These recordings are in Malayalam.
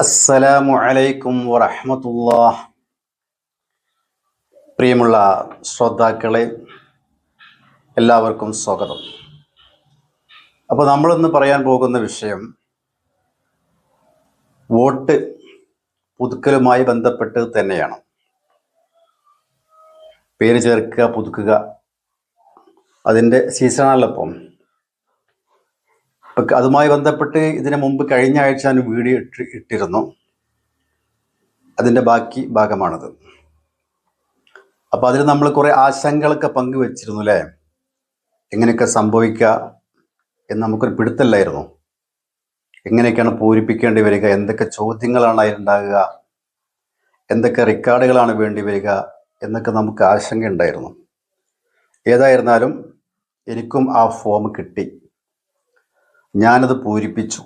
അസ്സലാമു അലൈക്കും വറഹമത്തുള്ള പ്രിയമുള്ള ശ്രോതാക്കളെ എല്ലാവർക്കും സ്വാഗതം. അപ്പോൾ നമ്മളിന്ന് പറയാൻ പോകുന്ന വിഷയം വോട്ട് പുതുക്കലുമായി ബന്ധപ്പെട്ട് തന്നെയാണ്. പേര് ചേർക്കുക പുതുക്കുക. അതിന്റെ സീസണാണല്ലോ ഇപ്പം. ഇപ്പൊ അതുമായി ബന്ധപ്പെട്ട് ഇതിന് മുമ്പ് കഴിഞ്ഞ ആഴ്ച ഞാൻ വീഡിയോ ഇട്ട് ഇട്ടിരുന്നു. അതിന്റെ ബാക്കി ഭാഗമാണത്. അപ്പോൾ അതിൽ നമ്മൾ കുറേ ആശങ്കകളൊക്കെ പങ്കുവച്ചിരുന്നു അല്ലേ? എങ്ങനെയൊക്കെ സംഭവിക്കുക എന്ന് നമുക്കൊരു പിടുത്തല്ലായിരുന്നു എങ്ങനെയൊക്കെയാണ് പൂരിപ്പിക്കേണ്ടി വരിക? എന്തൊക്കെ ചോദ്യങ്ങളാണ് അതിലുണ്ടാകുക? എന്തൊക്കെ റെക്കോർഡുകളാണ് വേണ്ടി വരിക? എന്നൊക്കെ നമുക്ക് ആശങ്ക ഉണ്ടായിരുന്നു. ഏതായിരുന്നാലും എനിക്കും ആ ഫോം കിട്ടി. ഞാനത് പൂരിപ്പിച്ചു.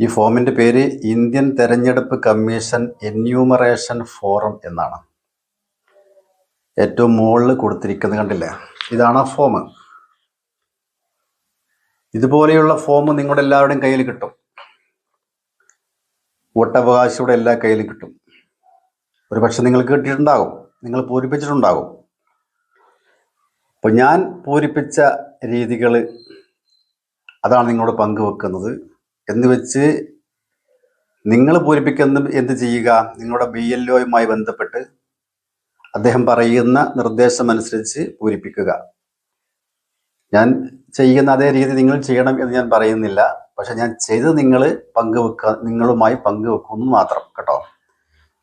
ഈ ഫോമിന്റെ പേര് ഇന്ത്യൻ തെരഞ്ഞെടുപ്പ് കമ്മീഷൻ എന്യൂമറേഷൻ ഫോറം എന്നാണ്. ഏറ്റവും മുകളിൽ കൊടുത്തിരിക്കുന്നത് കണ്ടില്ലേ? ഇതാണ് ആ ഫോം. ഇതുപോലെയുള്ള ഫോം നിങ്ങളുടെ എല്ലാവരുടെയും കയ്യിൽ കിട്ടും. വോട്ടവകാശിയുടെ എല്ലാ കയ്യിലും കിട്ടും. ഒരു പക്ഷെ നിങ്ങൾ കിട്ടിയിട്ടുണ്ടാകും നിങ്ങൾ പൂരിപ്പിച്ചിട്ടുണ്ടാകും. അപ്പോൾ ഞാൻ പൂരിപ്പിച്ച രീതികൾ അതാണ് നിങ്ങളോട് പങ്കുവെക്കുന്നത് എന്ന് വെച്ച് നിങ്ങൾ പൂരിപ്പിക്കുന്ന എന്ത് ചെയ്യുക? നിങ്ങളുടെ ബി എൽ ഒയുമായി ബന്ധപ്പെട്ട് അദ്ദേഹം പറയുന്ന നിർദ്ദേശം അനുസരിച്ച് പൂരിപ്പിക്കുക. ഞാൻ ചെയ്യുന്ന അതേ രീതി നിങ്ങൾ ചെയ്യണം എന്ന് ഞാൻ പറയുന്നില്ല. പക്ഷെ ഞാൻ ചെയ്ത് നിങ്ങൾ പങ്കുവെക്കുക നിങ്ങളുമായി പങ്കുവെക്കുന്നു മാത്രം കേട്ടോ.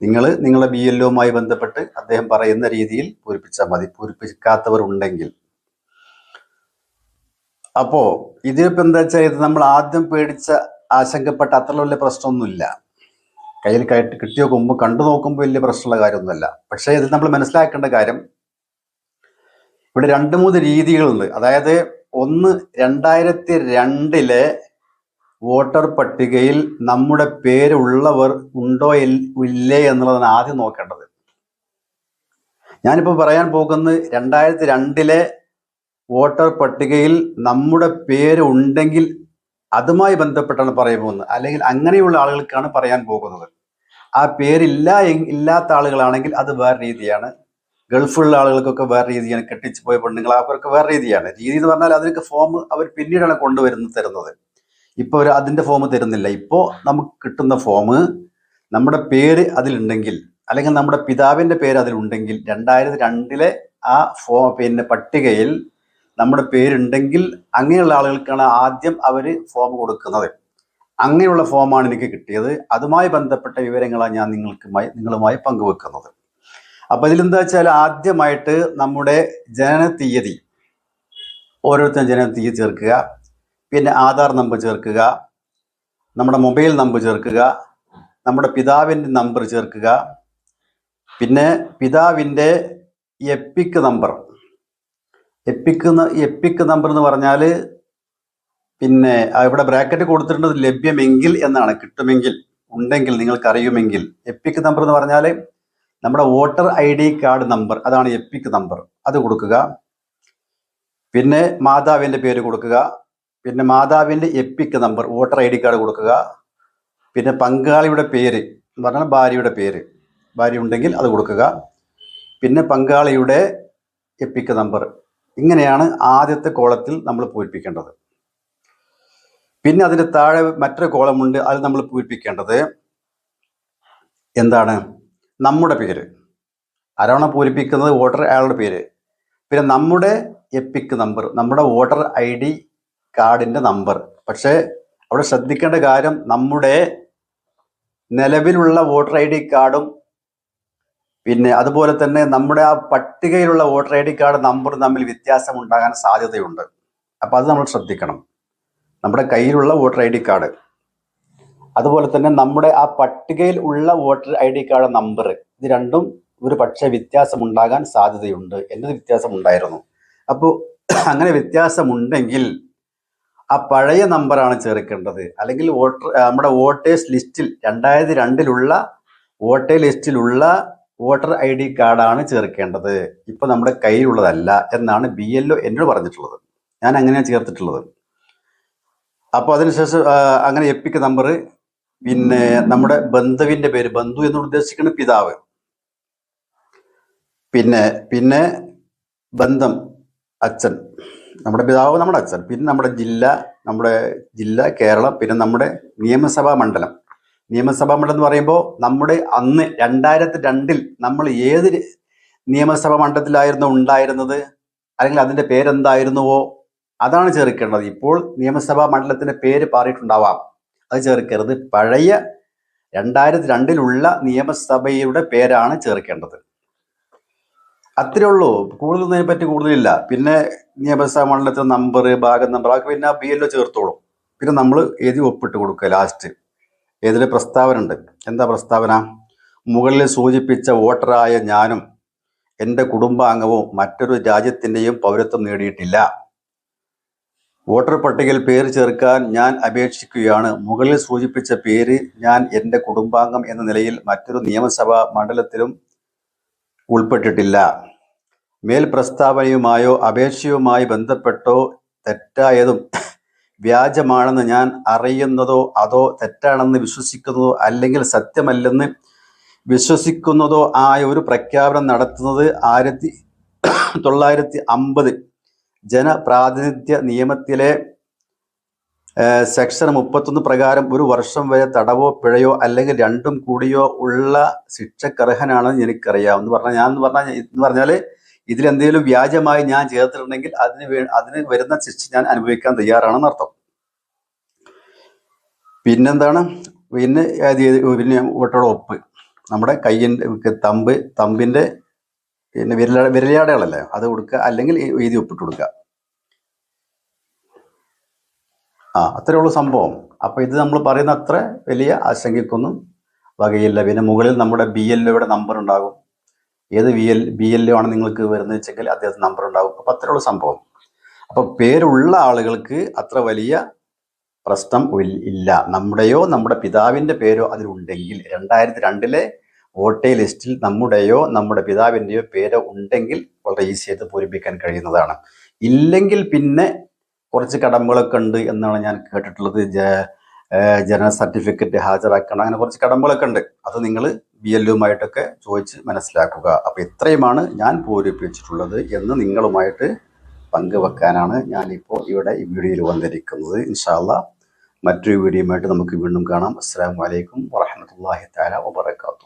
നിങ്ങൾ നിങ്ങളുടെ ബി എൽ ഒയുമായി ബന്ധപ്പെട്ട് അദ്ദേഹം പറയുന്ന രീതിയിൽ പൂരിപ്പിച്ചാൽ മതി. പൂരിപ്പിക്കാത്തവർ ഉണ്ടെങ്കിൽ അപ്പോ ഇതിപ്പോ എന്താ വെച്ചാൽ ഇത് നമ്മൾ ആദ്യം പേടിച്ച ആശങ്കപ്പെട്ട അത്ര വലിയ പ്രശ്നമൊന്നുമില്ല. കയ്യിൽ കയറ്റി കിട്ടിയ കൊമ്പ് കണ്ടു നോക്കുമ്പോൾ വലിയ പ്രശ്നമുള്ള കാര്യമൊന്നുമല്ല. പക്ഷേ ഇതിൽ നമ്മൾ മനസ്സിലാക്കേണ്ട കാര്യം ഇവിടെ രണ്ട് മൂന്ന് രീതികളുണ്ട്. അതായത് ഒന്ന് രണ്ടായിരത്തി രണ്ടിലെ വോട്ടർ പട്ടികയിൽ നമ്മുടെ പേരുള്ളവർ ഉണ്ടോ ഇല്ലേ എന്നുള്ളതാണ് ആദ്യം നോക്കേണ്ടത്. ഞാനിപ്പോൾ പറയാൻ പോകുന്നത് രണ്ടായിരത്തി രണ്ടിലെ വോട്ടർ പട്ടികയിൽ നമ്മുടെ പേര് ഉണ്ടെങ്കിൽ അതുമായി ബന്ധപ്പെട്ടാണ് പറയാൻ പോകുന്നത്. അല്ലെങ്കിൽ അങ്ങനെയുള്ള ആളുകൾക്കാണ് പറയാൻ പോകുന്നത്. ആ പേരില്ല ഇല്ലാത്ത ആളുകളാണെങ്കിൽ അത് വേറെ രീതിയാണ്. ഗൾഫിലുള്ള ആളുകൾക്കൊക്കെ വേറെ രീതിയാണ്. കെട്ടിച്ചു പോയ പെണ്ണുങ്ങൾ അവർക്ക് വേറെ രീതിയാണ്. രീതി എന്ന് പറഞ്ഞാൽ അതിനൊക്കെ ഫോം അവർ പിന്നീടാണ് കൊണ്ടുവരുന്നത് തരുന്നത്. ഇപ്പോൾ അവർ അതിന്റെ ഫോം തരുന്നില്ല. ഇപ്പോൾ നമുക്ക് കിട്ടുന്ന ഫോം നമ്മുടെ പേര് അതിലുണ്ടെങ്കിൽ അല്ലെങ്കിൽ നമ്മുടെ പിതാവിന്റെ പേര് അതിലുണ്ടെങ്കിൽ രണ്ടായിരത്തി രണ്ടിലെ ആ ഫോ പിന്നെ പട്ടികയിൽ നമ്മുടെ പേരുണ്ടെങ്കിൽ അങ്ങനെയുള്ള ആളുകൾക്കാണ് ആദ്യം അവർ ഫോം കൊടുക്കുന്നത്. അങ്ങനെയുള്ള ഫോമാണ് എനിക്ക് കിട്ടിയത്. അതുമായി ബന്ധപ്പെട്ട വിവരങ്ങളാണ് ഞാൻ നിങ്ങൾക്ക് നിങ്ങളുമായി പങ്കുവെക്കുന്നത്. അപ്പൊ ഇതിലെന്താ വെച്ചാൽ ആദ്യമായിട്ട് നമ്മുടെ ജനന തീയതി ഓരോരുത്തരും ജനന തീയതി ചേർക്കുക പിന്നെ ആധാർ നമ്പർ ചേർക്കുക നമ്മുടെ മൊബൈൽ നമ്പർ ചേർക്കുക നമ്മുടെ പിതാവിന്റെ നമ്പർ ചേർക്കുക പിന്നെ പിതാവിന്റെ EPIC number. EPIC EPIC number എന്ന് പറഞ്ഞാൽ പിന്നെ ഇവിടെ ബ്രാക്കറ്റ് കൊടുത്തിട്ടുണ്ട് ലഭ്യമെങ്കിൽ എന്നാണ്. കിട്ടുമെങ്കിൽ ഉണ്ടെങ്കിൽ നിങ്ങൾക്ക് അറിയുമെങ്കിൽ എപ്പിക് നമ്പർ എന്ന് പറഞ്ഞാൽ നമ്മുടെ voter I D card number അതാണ് എപ്പിക് നമ്പർ അത് കൊടുക്കുക. പിന്നെ മാതാവിന്റെ പേര് കൊടുക്കുക. പിന്നെ മാതാവിന്റെ EPIC number voter I D card കൊടുക്കുക. പിന്നെ പങ്കാളിയുടെ പേര് എന്ന് പറഞ്ഞാൽ ഭാര്യയുടെ പേര്. ഭാര്യ ഉണ്ടെങ്കിൽ അത് കൊടുക്കുക. പിന്നെ പങ്കാളിയുടെ എപ്പിക് നമ്പർ ഇങ്ങനെയാണ് ആദ്യത്തെ കോളത്തിൽ നമ്മൾ പൂരിപ്പിക്കേണ്ടത്. പിന്നെ അതിന്റെ താഴെ മറ്റൊരു കോളമുണ്ട് അത് നമ്മൾ പൂരിപ്പിക്കേണ്ടത് എന്താണ്? നമ്മുടെ പേര്. ആരാണോ പൂരിപ്പിക്കുന്നത് വോട്ടർ അയാളുടെ പേര്. പിന്നെ നമ്മുടെ എപ്പിക് നമ്പർ നമ്മുടെ വോട്ടർ ഐ ഡി കാർഡിന്റെ നമ്പർ. പക്ഷേ അവിടെ ശ്രദ്ധിക്കേണ്ട കാര്യം നമ്മുടെ നിലവിലുള്ള വോട്ടർ ഐ ഡി കാർഡും പിന്നെ അതുപോലെ തന്നെ നമ്മുടെ ആ പട്ടികയിലുള്ള voter I D card number തമ്മിൽ വ്യത്യാസം ഉണ്ടാകാൻ സാധ്യതയുണ്ട്. അപ്പോൾ അത് നമ്മൾ ശ്രദ്ധിക്കണം. നമ്മുടെ കയ്യിലുള്ള വോട്ടർ ഐ ഡി കാർഡ്. അതുപോലെ തന്നെ നമ്മുടെ ആ പട്ടികയിൽ ഉള്ള voter I D card number ഇത് രണ്ടും ഒരു പക്ഷേ വ്യത്യാസം ഉണ്ടാകാൻ സാധ്യതയുണ്ട് എന്നത് വ്യത്യാസം ഉണ്ടായിരുന്നു. അപ്പോൾ അങ്ങനെ വ്യത്യാസമുണ്ടെങ്കിൽ ആ പഴയ നമ്പറാണ് ചേർക്കേണ്ടത്. അല്ലെങ്കിൽ വോട്ടർ നമ്മുടെ വോട്ടേഴ്സ് ലിസ്റ്റിൽ രണ്ടായിരത്തി രണ്ടിലുള്ള വോട്ടേ ലിസ്റ്റിലുള്ള വോട്ടർ ഐ ഡി കാർഡാണ് ചേർക്കേണ്ടത്. ഇപ്പൊ നമ്മുടെ കയ്യിലുള്ളതല്ല എന്നാണ് ബി എൽ ഒ എന്നോട് പറഞ്ഞിട്ടുള്ളത്. ഞാൻ അങ്ങനെയാണ് ചേർത്തിട്ടുള്ളത്. അപ്പോൾ അതിനുശേഷം അങ്ങനെ എപ്പിക്ക് നമ്പർ പിന്നെ നമ്മുടെ ബന്ധുവിന്റെ പേര് ബന്ധു എന്ന് ഉദ്ദേശിക്കുന്ന പിതാവ്. പിന്നെ പിന്നെ ബന്ധം അച്ഛൻ. നമ്മുടെ പിതാവ് നമ്മുടെ അച്ഛൻ. പിന്നെ നമ്മുടെ ജില്ല നമ്മുടെ ജില്ല കേരളം പിന്നെ നമ്മുടെ നിയമസഭാ മണ്ഡലം. നിയമസഭാ മണ്ഡലം എന്ന് പറയുമ്പോൾ നമ്മുടെ അന്ന് രണ്ടായിരത്തി രണ്ടിൽ നമ്മൾ ഏത് നിയമസഭാ മണ്ഡലത്തിലായിരുന്നു ഉണ്ടായിരുന്നത്? അല്ലെങ്കിൽ അതിന്റെ പേരെന്തായിരുന്നുവോ? അതാണ് ചേർക്കേണ്ടത്. ഇപ്പോൾ നിയമസഭാ മണ്ഡലത്തിന്റെ പേര് പാറിയിട്ടുണ്ടാവാം അത് ചേർക്കരുത്. പഴയ രണ്ടായിരത്തി രണ്ടിലുള്ള നിയമസഭയുടെ പേരാണ് ചേർക്കേണ്ടത്. അത്രേ ഉള്ളൂ. കൂടുതലൊന്നും അതിനെപ്പറ്റി കൂടുതലില്ല. പിന്നെ നിയമസഭാ മണ്ഡലത്തിന്റെ നമ്പർ ഭാഗം നമ്പർ അതൊക്കെ പിന്നെ ബി എല്ലോ ചേർത്തോളും. പിന്നെ നമ്മൾ എഴുതി ഒപ്പിട്ട് കൊടുക്കുക ലാസ്റ്റ് ഏതിൽ പ്രസ്താവന ഉണ്ട് എന്താ പ്രസ്താവന? മുകളിൽ സൂചിപ്പിച്ച വോട്ടറായ ഞാനും എന്റെ കുടുംബാംഗവും മറ്റൊരു രാജ്യത്തിന്റെയും പൗരത്വം നേടിയിട്ടില്ല. വോട്ടർ പട്ടികയിൽ പേര് ചേർക്കാൻ ഞാൻ അപേക്ഷിക്കുകയാണ്. മുകളിൽ സൂചിപ്പിച്ച പേര് ഞാൻ എന്റെ കുടുംബാംഗം എന്ന നിലയിൽ മറ്റൊരു നിയമസഭാ മണ്ഡലത്തിലും ഉൾപ്പെട്ടിട്ടില്ല. മേൽ പ്രസ്താവനയുമായോ അപേക്ഷയുമായി ബന്ധപ്പെട്ടോ തെറ്റായതും വ്യാജമാണെന്ന് ഞാൻ അറിയുന്നതോ അതോ തെറ്റാണെന്ന് വിശ്വസിക്കുന്നതോ അല്ലെങ്കിൽ സത്യമല്ലെന്ന് വിശ്വസിക്കുന്നതോ ആയ ഒരു പ്രഖ്യാപനം നടത്തുന്നത് ആയിരത്തി തൊള്ളായിരത്തി അമ്പത് ജനപ്രാതിനിധ്യ നിയമത്തിലെ സെക്ഷൻ മുപ്പത്തൊന്ന് പ്രകാരം ഒരു വർഷം വരെ തടവോ പിഴയോ അല്ലെങ്കിൽ രണ്ടും കൂടിയോ ഉള്ള ശിക്ഷക്കർഹനാണെന്ന് എനിക്കറിയാം. എന്ന് പറഞ്ഞാൽ ഞാൻ എന്ന് പറഞ്ഞാൽ എന്ന് പറഞ്ഞാൽ ഇതിലെന്തെങ്കിലും വ്യാജമായി ഞാൻ ചേർത്തിട്ടുണ്ടെങ്കിൽ അതിന് വേ അതിന് വരുന്ന ശിക്ഷ ഞാൻ അനുഭവിക്കാൻ തയ്യാറാണെന്ന് അർത്ഥം. പിന്നെന്താണ്? പിന്നെ പിന്നെ ഒട്ടോടെ ഒപ്പ്. നമ്മുടെ കയ്യിന്റെ തമ്പ് തമ്പിന്റെ പിന്നെ വിരല വിരലയാടകളല്ലേ? അത് കൊടുക്കുക അല്ലെങ്കിൽ എഴുതി ഒപ്പിട്ട് കൊടുക്കുക. ആ അത്രേ ഉള്ളൂ സംഭവം. അപ്പോൾ ഇത് നമ്മൾ പറയുന്ന അത്ര വലിയ ആശങ്കയ്ക്കൊന്നും വകയില്ല. പിന്നെ മുകളിൽ നമ്മുടെ ബി എൽ ഒയുടെ നമ്പർ ഉണ്ടാകും. ഏത് വി എൽ ബി എൽ ആണ് നിങ്ങൾക്ക് വരുന്നത് വെച്ചെങ്കിൽ അദ്ദേഹത്തിന് നമ്പർ ഉണ്ടാവും. അപ്പൊ അത്രയുള്ള സംഭവം. അപ്പൊ പേരുള്ള ആളുകൾക്ക് അത്ര വലിയ പ്രശ്നം ഇല്ല. നമ്മുടെയോ നമ്മുടെ പിതാവിന്റെ പേരോ അതിലുണ്ടെങ്കിൽ രണ്ടായിരത്തി രണ്ടിലെ വോട്ടേ ലിസ്റ്റിൽ നമ്മുടെയോ നമ്മുടെ പിതാവിന്റെയോ പേരോ ഉണ്ടെങ്കിൽ വളരെ ഈസി ആയിട്ട് പൂരിപ്പിക്കാൻ കഴിയുന്നതാണ്. ഇല്ലെങ്കിൽ പിന്നെ കുറച്ച് കടമ്പകളൊക്കെ ഉണ്ട് എന്നാണ് ഞാൻ കേട്ടിട്ടുള്ളത്. ജനന സർട്ടിഫിക്കറ്റ് ഹാജരാക്കണം. അങ്ങനെ കുറച്ച് കടമ്പകളൊക്കെ ഉണ്ട്. അത് നിങ്ങൾ ബി എല്ലുമായിട്ടൊക്കെ ചോദിച്ച് മനസ്സിലാക്കുക. അപ്പോൾ ഇത്രയുമാണ് ഞാൻ പൂരിപ്പിച്ചിട്ടുള്ളത് എന്ന് നിങ്ങളുമായിട്ട് പങ്കുവെക്കാനാണ് ഞാനിപ്പോൾ ഇവിടെ ഈ വീഡിയോയിൽ വന്നിരിക്കുന്നത്. ഇൻഷാല്ല മറ്റൊരു വീഡിയോയുമായിട്ട് നമുക്ക് വീണ്ടും കാണാം. അസ്സാം വലൈക്കും വറഹമത്തല്ലാഹി താല വബർക്കാത്തു